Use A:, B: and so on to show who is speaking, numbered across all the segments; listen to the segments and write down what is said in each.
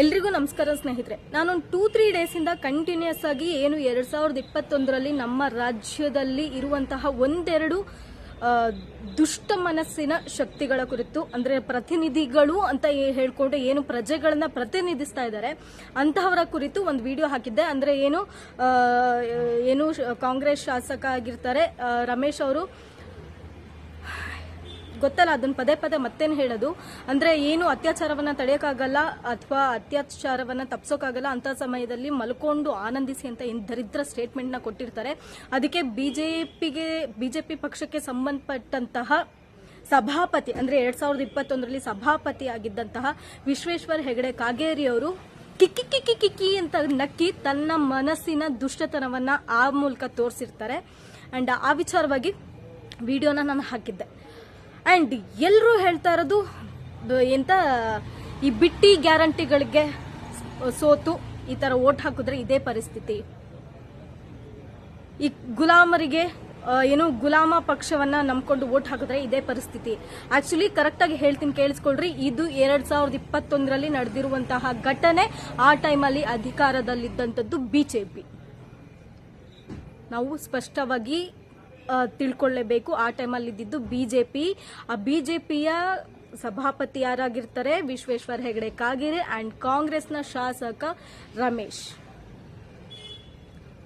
A: ಎಲ್ರಿಗೂ ನಮಸ್ಕಾರ ಸ್ನೇಹಿತರೆ. ನಾನೊಂದು ಟೂ ತ್ರೀ ಡೇಸಿಂದ ಕಂಟಿನ್ಯೂಸ್ ಆಗಿ ಏನು ಎರಡ್ ಸಾವಿರದ ಇಪ್ಪತ್ತೊಂದರಲ್ಲಿ ನಮ್ಮ ರಾಜ್ಯದಲ್ಲಿ ಇರುವಂತಹ ಒಂದೆರಡು ದುಷ್ಟ ಮನಸ್ಸಿನ ಶಕ್ತಿಗಳ ಕುರಿತು, ಅಂದ್ರೆ ಪ್ರತಿನಿಧಿಗಳು ಅಂತ ಹೇಳ್ಕೊಂಡು ಏನು ಪ್ರಜೆಗಳನ್ನ ಪ್ರತಿನಿಧಿಸ್ತಾ ಇದ್ದಾರೆ. ಅಂತಹವರ ಕುರಿತು ಒಂದು ವಿಡಿಯೋ ಹಾಕಿದ್ದೆ. ಅಂದ್ರೆ ಏನು ಏನು ಕಾಂಗ್ರೆಸ್ ಶಾಸಕ ಆಗಿರ್ತಾರೆ ರಮೇಶ್ ಅವರು ಗೊತ್ತಲ್ಲ, ಅದನ್ನ ಪದೇ ಪದೇ ಮತ್ತೇನು ಹೇಳೋದು? ಅಂದ್ರೆ ಏನು ಅತ್ಯಾಚಾರವನ್ನ ತಡೆಯೋಕ್ಕಾಗಲ್ಲ ಅಥವಾ ಅತ್ಯಾಚಾರವನ್ನ ತಪ್ಸೋಕ್ಕಾಗಲ್ಲ ಅಂತ ಸಮಯದಲ್ಲಿ ಮಲ್ಕೊಂಡು ಆನಂದಿಸಿ ಅಂತ ದರಿದ್ರ ಸ್ಟೇಟ್ಮೆಂಟ್ನ ಕೊಟ್ಟಿರ್ತಾರೆ. ಅದಕ್ಕೆ ಬಿಜೆಪಿಗೆ, ಬಿಜೆಪಿ ಪಕ್ಷಕ್ಕೆ ಸಂಬಂಧಪಟ್ಟಂತಹ ಸಭಾಪತಿ, ಅಂದ್ರೆ ಎರಡ್ ಸಾವಿರದ ಇಪ್ಪತ್ತೊಂದರಲ್ಲಿ ಸಭಾಪತಿ ಆಗಿದ್ದಂತಹ ವಿಶ್ವೇಶ್ವರ ಹೆಗಡೆ ಕಾಗೇರಿ ಅವರು ಕಿಕ್ಕಿ ಕಿಕ್ಕಿ ಕಿಕ್ಕಿ ಅಂತ ನಕ್ಕಿ ತನ್ನ ಮನಸ್ಸಿನ ದುಷ್ಟತನವನ್ನ ಆ ಮೂಲಕ ತೋರಿಸಿರ್ತಾರೆ. ಅಂಡ್ ಆ ವಿಚಾರವಾಗಿ ವಿಡಿಯೋನ ನಾನು ಹಾಕಿದ್ದೆ. ಅಂಡ್ ಎಲ್ಲರೂ ಹೇಳ್ತಾ ಇರೋದು ಎಂತ, ಈ ಬಿಟ್ಟಿ ಗ್ಯಾರಂಟಿಗಳಿಗೆ ಸೋತು, ಈ ಥರ ಓಟ್ ಹಾಕಿದ್ರೆ ಇದೇ ಪರಿಸ್ಥಿತಿ. ಈ ಗುಲಾಮರಿಗೆ ಏನು ಗುಲಾಮ ಪಕ್ಷವನ್ನ ನಂಬ್ಕೊಂಡು ಓಟ್ ಹಾಕಿದ್ರೆ ಇದೇ ಪರಿಸ್ಥಿತಿ. ಆಕ್ಚುಲಿ ಕರೆಕ್ಟಾಗಿ ಹೇಳ್ತೀನಿ, ಕೇಳಿಸ್ಕೊಳ್ರಿ. ಇದು ಎರಡ್ ಸಾವಿರದ ಇಪ್ಪತ್ತೊಂದರಲ್ಲಿ ನಡೆದಿರುವಂತಹ ಘಟನೆ, ಆ ಟೈಮಲ್ಲಿ ಅಧಿಕಾರದಲ್ಲಿದ್ದಂಥದ್ದು ಬಿಜೆಪಿ. ನಾವು ಸ್ಪಷ್ಟವಾಗಿ ತಿಳ್ಕೊಳ್ಳೇಬೇಕು. ಆ ಟೈಮಲ್ಲಿ ಇದ್ದಿದ್ದು ಬಿಜೆಪಿ. ಆ ಬಿಜೆಪಿಯ ಸಭಾಪತಿ ಯಾರಾಗಿರ್ತಾರೆ ವಿಶ್ವೇಶ್ವರ್ ಹೆಗಡೆ ಕಾಗೇರಿ ಅಂಡ್ ಕಾಂಗ್ರೆಸ್ನ ಶಾಸಕ ರಮೇಶ್.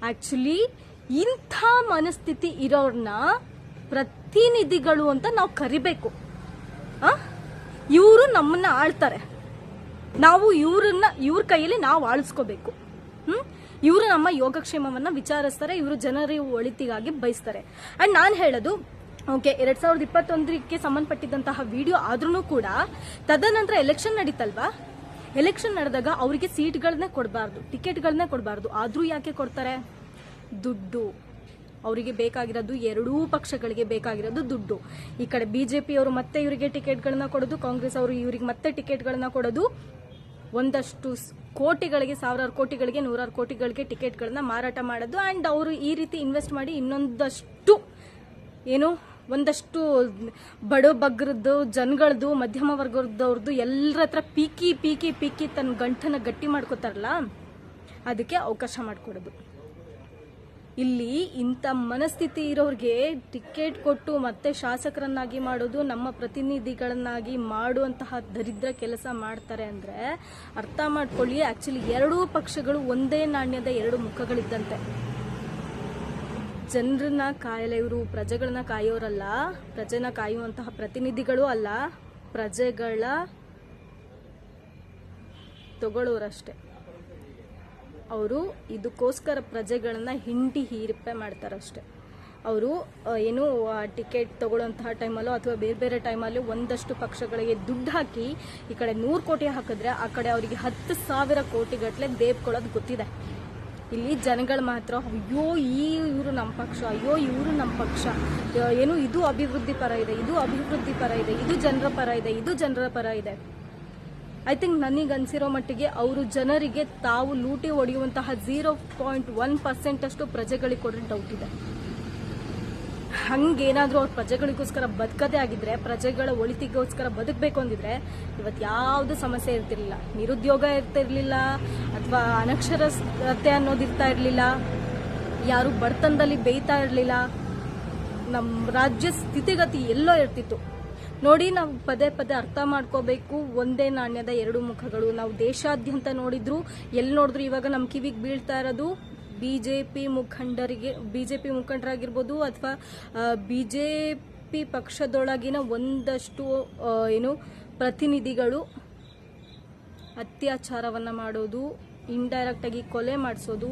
A: ಆಕ್ಚುಲಿ ಇಂಥ ಮನಸ್ಥಿತಿ ಇರೋರ್ನ ಪ್ರತಿನಿಧಿಗಳು ಅಂತ ನಾವು ಕರಿಬೇಕು. ಇವರು ನಮ್ಮನ್ನ ಆಳ್ತಾರೆ. ನಾವು ಇವ್ರನ್ನ, ಇವ್ರ ಕೈಯಲ್ಲಿ ನಾವು ಆಳಿಸ್ಕೋಬೇಕು. ಹ್ಮ್? ಇವರು ನಮ್ಮ ಯೋಗಕ್ಷೇಮವನ್ನು ವಿಚಾರಿಸ್ತಾರೆ, ಇವರು ಜನರ ಒಳಿತಿಗಾಗಿ ಬಯಸ್ತಾರೆ. ಆ್ಯಂಡ್ ನಾನು ಹೇಳೋದು, ಓಕೆ, ಎರಡ್ ಸಾವಿರದ ಇಪ್ಪತ್ತೊಂದಕ್ಕೆ ಸಂಬಂಧಪಟ್ಟಿದ್ದಂತಹ ವಿಡಿಯೋ ಆದ್ರೂ ಕೂಡ ತದನಂತರ ಎಲೆಕ್ಷನ್ ನಡೀತಲ್ವಾ? ಎಲೆಕ್ಷನ್ ನಡೆದಾಗ ಅವರಿಗೆ ಸೀಟ್ಗಳನ್ನೇ ಕೊಡಬಾರ್ದು ಟಿಕೆಟ್ಗಳನ್ನೇ ಕೊಡಬಾರ್ದು. ಆದ್ರೂ ಯಾಕೆ ಕೊಡ್ತಾರೆ? ದುಡ್ಡು. ಅವರಿಗೆ ಬೇಕಾಗಿರೋದು ಎರಡೂ ಪಕ್ಷಗಳಿಗೆ ಬೇಕಾಗಿರೋದು ದುಡ್ಡು. ಈ ಕಡೆ ಬಿಜೆಪಿ ಅವರು ಮತ್ತೆ ಇವರಿಗೆ ಟಿಕೆಟ್ಗಳನ್ನ ಕೊಡೋದು, ಕಾಂಗ್ರೆಸ್ ಅವರು ಇವರಿಗೆ ಮತ್ತೆ ಟಿಕೆಟ್ಗಳನ್ನ ಕೊಡೋದು. ಒಂದಷ್ಟು ಕೋಟಿಗಳಿಗೆ, ಸಾವಿರಾರು ಕೋಟಿಗಳಿಗೆ, ನೂರಾರು ಕೋಟಿಗಳಿಗೆ ಟಿಕೆಟ್ಗಳನ್ನ ಮಾರಾಟ ಮಾಡೋದು ಅಂಡ್ ಅವರು ಈ ರೀತಿ ಇನ್ವೆಸ್ಟ್ ಮಾಡಿ ಇನ್ನೊಂದಷ್ಟು ಏನು, ಒಂದಷ್ಟು ಬಡ ಬಗ್ರದ್ದು ಜನಗಳದ್ದು ಮಧ್ಯಮ ವರ್ಗದವ್ರದ್ದು ಎಲ್ಲರ ಹತ್ರ ಪೀಕಿ ಪೀಕಿ ಪೀಕಿ ತನ್ನ ಗಂಟನ್ನು ಗಟ್ಟಿ ಮಾಡ್ಕೋತಾರಲ್ಲ, ಅದಕ್ಕೆ ಅವಕಾಶ ಮಾಡಿಕೊಡೋದು. ಇಲ್ಲಿ ಇಂಥ ಮನಸ್ಥಿತಿ ಇರೋರಿಗೆ ಟಿಕೆಟ್ ಕೊಟ್ಟು ಮತ್ತೆ ಶಾಸಕರನ್ನಾಗಿ ಮಾಡೋದು, ನಮ್ಮ ಪ್ರತಿನಿಧಿಗಳನ್ನಾಗಿ ಮಾಡುವಂತಹ ದರಿದ್ರ ಕೆಲಸ ಮಾಡ್ತಾರೆ ಅಂದ್ರೆ ಅರ್ಥ ಮಾಡ್ಕೊಳ್ಳಿ ಆ್ಯಕ್ಚುಲಿ ಎರಡೂ ಪಕ್ಷಗಳು ಒಂದೇ ನಾಣ್ಯದ ಎರಡು ಮುಖಗಳಿದ್ದಂತೆ. ಜನರನ್ನ ಕಾಯಲ್ಲ ಇವರು, ಪ್ರಜೆಗಳನ್ನ ಕಾಯೋರಲ್ಲ, ಪ್ರಜೆನ ಕಾಯುವಂತಹ ಪ್ರತಿನಿಧಿಗಳು ಅಲ್ಲ, ಪ್ರಜೆಗಳ ತಗೊಳ್ಳೋರಷ್ಟೇ ಅವರು ಇದಕ್ಕೋಸ್ಕರ ಪ್ರಜೆಗಳನ್ನ ಹಿಂಡಿ ಹೀರಿಪ್ಪೆ ಮಾಡ್ತಾರಷ್ಟೆ. ಅವರು ಏನು ಟಿಕೆಟ್ ತಗೊಳ್ಳೋಂತಹ ಟೈಮಲ್ಲೋ ಅಥವಾ ಬೇರೆ ಬೇರೆ ಟೈಮಲ್ಲೂ ಒಂದಷ್ಟು ಪಕ್ಷಗಳಿಗೆ ದುಡ್ಡು ಹಾಕಿ ಈ ಕಡೆ ನೂರು ಕೋಟಿ ಹಾಕಿದ್ರೆ ಆ ಕಡೆ ಅವರಿಗೆ ಹತ್ತು ಸಾವಿರ ಕೋಟಿಗಟ್ಟಲೆ ದೇವ್ಕೊಳ್ಳೋದು ಗೊತ್ತಿದೆ. ಇಲ್ಲಿ ಜನಗಳು ಮಾತ್ರ, ಅಯ್ಯೋ, ಈ ಇವರು ನಮ್ಮ ಪಕ್ಷ, ಅಯ್ಯೋ, ಇವರು ನಮ್ಮ ಪಕ್ಷ ಏನು ಇದು ಅಭಿವೃದ್ಧಿ ಪರ ಇದೆ, ಇದು ಅಭಿವೃದ್ಧಿ ಪರ ಇದೆ, ಇದು ಜನರ ಪರ ಇದೆ, ಇದು ಜನರ ಪರ ಇದೆ. ಐ ಥಿಂಕ್ ನನಗೆ ಅನ್ಸಿರೋ ಮಟ್ಟಿಗೆ ಅವರು ಜನರಿಗೆ ತಾವು ಲೂಟಿ ಹೊಡೆಯುವಂತಹ ಝೀರೋ ಪಾಯಿಂಟ್ ಒನ್ ಪರ್ಸೆಂಟ್ ಅಷ್ಟು ಪ್ರಜೆಗಳಿಗೆ ಕೊಡ್ರೆ ಡೌಟ್ ಇದೆ. ಹಂಗೇನಾದ್ರೂ ಅವ್ರ ಪ್ರಜೆಗಳಿಗೋಸ್ಕರ ಬದುಕದೇ ಆಗಿದ್ರೆ, ಪ್ರಜೆಗಳ ಒಳಿತಿಗೋಸ್ಕರ ಬದುಕಬೇಕು ಅಂದಿದ್ರೆ ಇವತ್ತು ಯಾವುದು ಸಮಸ್ಯೆ ಇರ್ತಿರ್ಲಿಲ್ಲ. ನಿರುದ್ಯೋಗ ಇರ್ತಿರ್ಲಿಲ್ಲ ಅಥವಾ ಅನಕ್ಷರತೆ ಅನ್ನೋದು ಇರ್ತಾ ಇರಲಿಲ್ಲ. ಯಾರು ಬಡತನದಲ್ಲಿ ಬೇಯ್ತಾ ಇರಲಿಲ್ಲ. ನಮ್ಮ ರಾಜ್ಯ ಸ್ಥಿತಿಗತಿ ಎಲ್ಲೋ ಇರ್ತಿತ್ತು. ನೋಡಿ, ನಾವು ಪದೇ ಪದೇ ಅರ್ಥ ಮಾಡ್ಕೋಬೇಕು. ಒಂದೇ ನಾಣ್ಯದ ಎರಡು ಮುಖಗಳು. ನಾವು ದೇಶಾದ್ಯಂತ ನೋಡಿದ್ರು ಎಲ್ಲಿ ನೋಡಿದ್ರು, ಇವಾಗ ನಮ್ಮ ಕಿವಿಗೆ ಬೀಳ್ತಾ ಇರೋದು ಬಿಜೆಪಿ ಮುಖಂಡರಿಗೆ, ಬಿಜೆಪಿ ಮುಖಂಡರಾಗಿರ್ಬೋದು ಅಥವಾ ಬಿಜೆಪಿ ಪಕ್ಷದೊಳಗಿನ ಒಂದಷ್ಟು ಏನು, ಪ್ರತಿನಿಧಿಗಳು ಅತ್ಯಾಚಾರವನ್ನು ಮಾಡೋದು ಇಂಡೈರೆಕ್ಟ್ ಆಗಿ ಕೊಲೆ ಮಾಡಿಸೋದು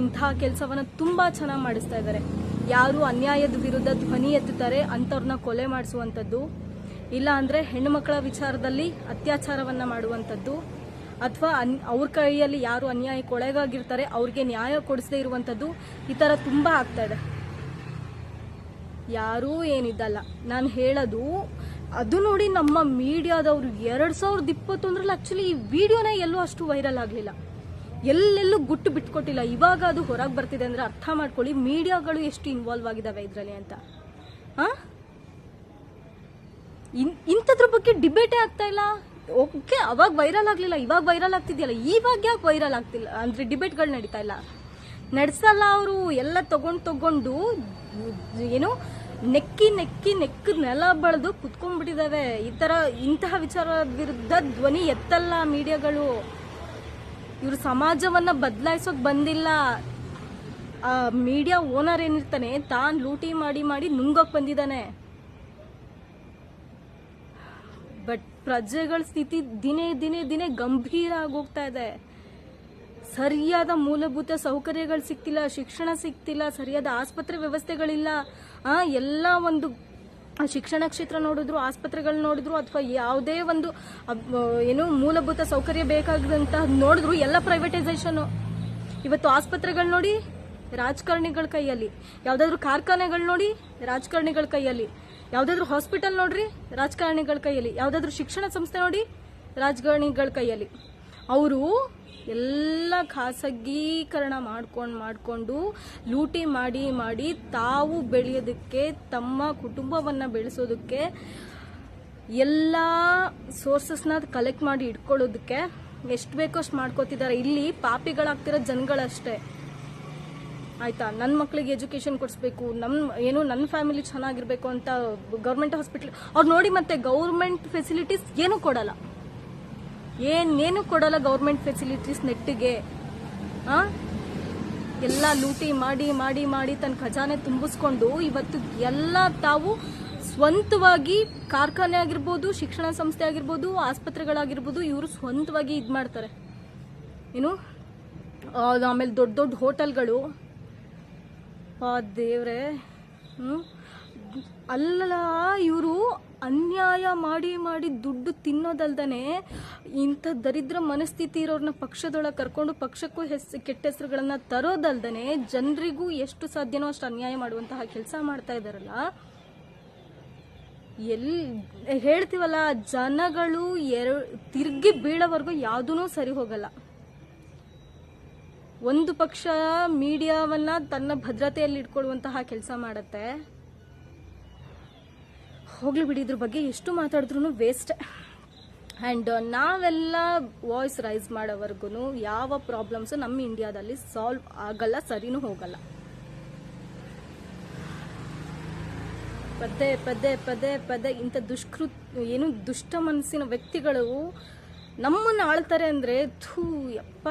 A: ಇಂತಹ ಕೆಲಸವನ್ನ ತುಂಬಾ ಚೆನ್ನಾಗಿ ಮಾಡಿಸ್ತಾ ಇದ್ದಾರೆ ಯಾರು ಅನ್ಯಾಯದ ವಿರುದ್ಧ ಧ್ವನಿ ಎತ್ತುತ್ತಾರೆ, ಅಂಥವ್ರನ್ನ ಕೊಲೆ ಮಾಡಿಸುವಂಥದ್ದು. ಇಲ್ಲ ಅಂದ್ರೆ ಹೆಣ್ಣುಮಕ್ಕಳ ವಿಚಾರದಲ್ಲಿ ಅತ್ಯಾಚಾರವನ್ನು ಮಾಡುವಂಥದ್ದು ಅಥವಾ ಅನ್, ಅವ್ರ ಕೈಯಲ್ಲಿ ಯಾರು ಅನ್ಯಾಯಕ್ಕೆ ಒಳಗಾಗಿರ್ತಾರೆ ಅವ್ರಿಗೆ ನ್ಯಾಯ ಕೊಡಿಸದೇ ಇರುವಂಥದ್ದು ಈ ಥರ ತುಂಬಾ ಆಗ್ತಾ ಇದೆ. ಯಾರೂ ಏನಿದ್ದಲ್ಲ ನಾನು ಹೇಳೋದು, ಅದು ನೋಡಿ ನಮ್ಮ ಮೀಡಿಯಾದವರು ಎರಡು ಸಾವಿರದ ಇಪ್ಪತ್ತೊಂದರಲ್ಲಿ ಆ್ಯಕ್ಚುಲಿ ಈ ವಿಡಿಯೋನೇ ಎಲ್ಲೂ ಅಷ್ಟು ವೈರಲ್ ಆಗಲಿಲ್ಲ. ಎಲ್ಲೆಲ್ಲೂ ಗುಟ್ಟು ಬಿಟ್ಕೊಟ್ಟಿಲ್ಲ. ಇವಾಗ ಅದು ಹೊರಗೆ ಬರ್ತಿದೆ ಅಂದರೆ ಅರ್ಥ ಮಾಡ್ಕೊಳ್ಳಿ, ಮೀಡಿಯಾಗಳು ಎಷ್ಟು ಇನ್ವಾಲ್ವ್ ಆಗಿದ್ದಾವೆ ಇದರಲ್ಲಿ ಅಂತ. ಹಾ? ಇನ್- ಇಂಥದ್ರ ಬಗ್ಗೆ ಡಿಬೇಟೇ ಆಗ್ತಾ ಇಲ್ಲ. ಓಕೆ, ಅವಾಗ ವೈರಲ್ ಆಗಲಿಲ್ಲ, ಇವಾಗ ವೈರಲ್ ಆಗ್ತಿದೆಯಲ್ಲ ಇವಾಗ ಯಾಕೆ ವೈರಲ್ ಆಗ್ತಿಲ್ಲ? ಅಂದ್ರೆ ಡಿಬೇಟ್ಗಳು ನಡೀತಾ ಇಲ್ಲ. ನಡೆಸಲ್ಲ ಅವರು, ಎಲ್ಲ ತಗೊಂಡ್ ತಗೊಂಡು, ಏನು, ನೆಕ್ಕಿ ನೆಕ್ಕಿ ನೆಕ್ಕ ನೆಲ ಬಳ್ದು ಕುತ್ಕೊಂಡ್ಬಿಟ್ಟಿದ್ದಾವೆ ಈ ತರ ಇಂತಹ ವಿಚಾರ ವಿರುದ್ಧ ಧ್ವನಿ ಎತ್ತಲ್ಲ ಮೀಡಿಯಾಗಳು. ಇವರು ಸಮಾಜವನ್ನ ಬದಲಾಯಿಸೋಕೆ ಬಂದಿಲ್ಲ. ಆ ಮೀಡಿಯಾ ಓನರ್ ಏನಿರ್ತಾನೆ, ತಾನ್ ಲೂಟಿ ಮಾಡಿ ಮಾಡಿ ನುಂಗೋಕೆ ಬಂದಿದ್ದಾನೆ. ಪ್ರಜೆಗಳ ಸ್ಥಿತಿ ದಿನೇ ದಿನೇ ದಿನೇ ಗಂಭೀರ ಆಗೋಗ್ತಾ ಇದೆ. ಸರಿಯಾದ ಮೂಲಭೂತ ಸೌಕರ್ಯಗಳು ಸಿಗ್ತಿಲ್ಲ ಶಿಕ್ಷಣ ಸಿಗ್ತಿಲ್ಲ ಸರಿಯಾದ ಆಸ್ಪತ್ರೆ ವ್ಯವಸ್ಥೆಗಳಿಲ್ಲ. ಆ, ಎಲ್ಲ ಒಂದು ಶಿಕ್ಷಣ ಕ್ಷೇತ್ರ ನೋಡಿದ್ರು, ಆಸ್ಪತ್ರೆಗಳು ನೋಡಿದ್ರು, ಅಥವಾ ಯಾವುದೇ ಒಂದು ಏನು ಮೂಲಭೂತ ಸೌಕರ್ಯ ಬೇಕಾದಂತ ನೋಡಿದ್ರು, ಎಲ್ಲ ಪ್ರೈವೇಟೈಸೇಷನ್ ಇವತ್ತು ಆಸ್ಪತ್ರೆಗಳು ನೋಡಿ, ರಾಜಕಾರಣಿಗಳ ಕೈಯಲ್ಲಿ. ಯಾವ್ದಾದ್ರು ಕಾರ್ಖಾನೆಗಳು ನೋಡಿ, ರಾಜಕಾರಣಿಗಳ ಕೈಯಲ್ಲಿ. ಯಾವ್ದಾದ್ರು ಹಾಸ್ಪಿಟಲ್ ನೋಡ್ರಿ, ರಾಜಕಾರಣಿಗಳ ಕೈಯಲ್ಲಿ. ಯಾವ್ದಾದ್ರು ಶಿಕ್ಷಣ ಸಂಸ್ಥೆ ನೋಡಿ, ರಾಜಕಾರಣಿಗಳ ಕೈಯಲ್ಲಿ. ಅವರು ಎಲ್ಲ ಖಾಸಗೀಕರಣ ಮಾಡ್ಕೊಂಡು, ಮಾಡಿಕೊಂಡು ಲೂಟಿ ಮಾಡಿ ಮಾಡಿ ತಾವು ಬೆಳೆಯೋದಕ್ಕೆ, ತಮ್ಮ ಕುಟುಂಬವನ್ನು ಬೆಳೆಸೋದಕ್ಕೆ, ಎಲ್ಲ ಸೋರ್ಸಸ್ನ ಕಲೆಕ್ಟ್ ಮಾಡಿ ಇಟ್ಕೊಳ್ಳೋದಕ್ಕೆ ಎಷ್ಟು ಬೇಕೋ ಅಷ್ಟು ಮಾಡ್ಕೋತಿದ್ದಾರೆ. ಇಲ್ಲಿ ಪಾಪಿಗಳಾಗ್ತಿರೋ ಜನಗಳಷ್ಟೇ. ಆಯ್ತಾ ನನ್ನ ಮಕ್ಕಳಿಗೆ ಎಜುಕೇಶನ್ ಕೊಡಿಸ್ಬೇಕು ನಮ್ಮ ಏನು ನನ್ನ ಫ್ಯಾಮಿಲಿ ಚೆನ್ನಾಗಿರ್ಬೇಕು ಅಂತ ಗೌರ್ಮೆಂಟ್ ಹಾಸ್ಪಿಟಲ್ ಅವ್ರು ನೋಡಿ ಮತ್ತೆ ಗೌರ್ಮೆಂಟ್ ಫೆಸಿಲಿಟೀಸ್ ಏನೂ ಕೊಡಲ್ಲ. ಏನೇನು ಕೊಡಲ್ಲ ಗೌರ್ಮೆಂಟ್ ಫೆಸಿಲಿಟೀಸ್ ನೆಟ್ಟಿಗೆ. ಆ? ಎಲ್ಲ ಲೂಟಿ ಮಾಡಿ ಮಾಡಿ ಮಾಡಿ ತನ್ನ ಖಜಾನೆ ತುಂಬಿಸ್ಕೊಂಡು ಇವತ್ತು ಎಲ್ಲ ತಾವು ಸ್ವಂತವಾಗಿ ಕಾರ್ಖಾನೆ ಆಗಿರ್ಬೋದು, ಶಿಕ್ಷಣ ಸಂಸ್ಥೆ ಆಗಿರ್ಬೋದು, ಆಸ್ಪತ್ರೆಗಳಾಗಿರ್ಬೋದು, ಇವರು ಸ್ವಂತವಾಗಿ ಇದು ಮಾಡ್ತಾರೆ ಏನು ಆಮೇಲೆ ದೊಡ್ಡ ದೊಡ್ಡ ಹೋಟೆಲ್ಗಳು ಆ ದೇವ್ರೆ ಅಲ್ಲ ಇವರು ಅನ್ಯಾಯ ಮಾಡಿ ಮಾಡಿ ದುಡ್ಡು ತಿನ್ನೋದಲ್ದನೆ ಇಂಥ ದರಿದ್ರ ಮನಸ್ಥಿತಿ ಇರೋರನ್ನ ಪಕ್ಷದೊಳಗೆ ಕರ್ಕೊಂಡು ಪಕ್ಷಕ್ಕೂ ಹೆಸ್, ಕೆಟ್ಟ ಹೆಸರುಗಳನ್ನ ತರೋದಲ್ದನೆ ಜನರಿಗೂ ಎಷ್ಟು ಸಾಧ್ಯನೋ ಅಷ್ಟು ಅನ್ಯಾಯ ಮಾಡುವಂತಹ ಕೆಲಸ ಮಾಡ್ತಾ ಇದ್ದಾರಲ್ಲ ಎಲ್ಲಿ ಹೇಳ್ತೀವಲ್ಲ, ಜನಗಳು ಎರ, ತಿರುಗಿ ಬೀಳೋವರೆಗೂ ಯಾವುದೂ ಸರಿ ಹೋಗಲ್ಲ. ಒಂದು ಪಕ್ಷ ಮೀಡಿಯಾವನ್ನ ತನ್ನ ಭದ್ರತೆಯಲ್ಲಿ ಇಟ್ಕೊಳ್ಳುವಂತಹ ಕೆಲಸ ಮಾಡುತ್ತೆ. ಹೋಗ್ಲಿ ಬಿಡಿ ಇದ್ರ ಬಗ್ಗೆ ಎಷ್ಟು ಮಾತಾಡಿದ್ರು ವೇಸ್ಟ್ ಆ್ಯಂಡ್ ನಾವೆಲ್ಲ ವಾಯ್ಸ್ ರೈಸ್ ಮಾಡೋವರೆಗೂ ಯಾವ ಪ್ರಾಬ್ಲಮ್ಸು ನಮ್ಮ ಇಂಡಿಯಾದಲ್ಲಿ ಸಾಲ್ವ್ ಆಗಲ್ಲ, ಸರಿನೂ ಹೋಗಲ್ಲ. ಪದೇ ಪದೇ ಪದೇ ಪದೇ ಇಂಥ ದುಷ್ಕೃತ್ ಏನು ದುಷ್ಟ ಮನಸ್ಸಿನ ವ್ಯಕ್ತಿಗಳು ನಮ್ಮನ್ನು ಆಳ್ತಾರೆ ಅಂದರೆ ಥೂ ಯಪ್ಪ.